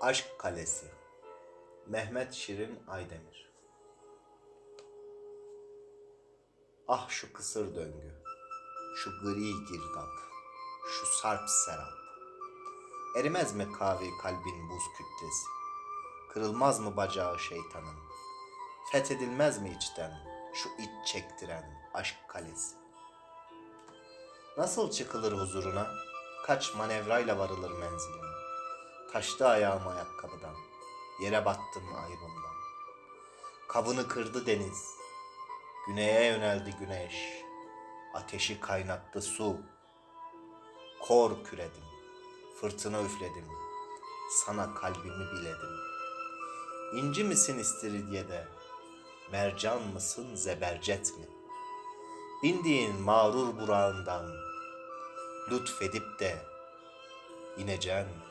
Aşk Kalesi Mehmet Şirin Aydemir Ah şu kısır döngü, şu gri girdap, şu sarp serap. Erimez mi kavi kalbin buz kütlesi? Kırılmaz mı bacağı şeytanın? Fethedilmez mi içten şu iç çektiren aşk kalesi? Nasıl çıkılır huzuruna? Kaç manevrayla varılır menziline? Taştı ayağım ayakkabıdan, yere battım ayrımdan. Kabını kırdı deniz, güneye yöneldi güneş. Ateşi kaynattı su, kor küredim, fırtına üfledim, sana kalbimi biledim. İnci misin istiridyede, mercan mısın zebercet mi? Bindiğin mağrur burağından, lütfedip de ineceksin mi?